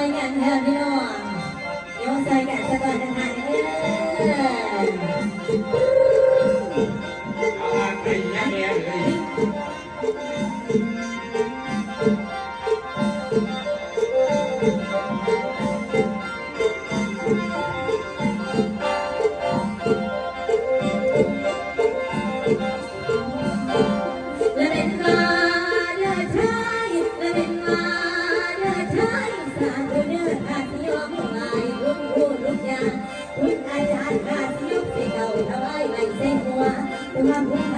อยกันค่ะพี่น้องยกซอยกันสะก่อนนะคะเอเอามาตีย่ยย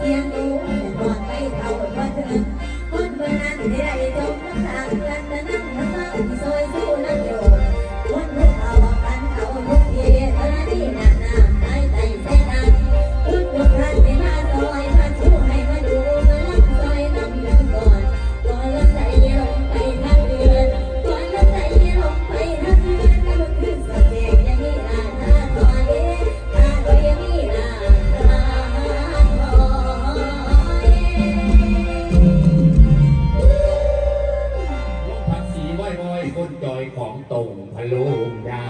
เอียงดูแต่นอนไปเท่ากับว่าเธอคนเบอร์นั้นที่ได้ ลูกดา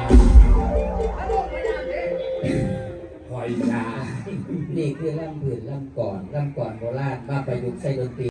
คอยดานี่คือล่ำผืนล่ำก่อนล่ำก่อนโบราณมาประยุกต์ใช้ดนตรี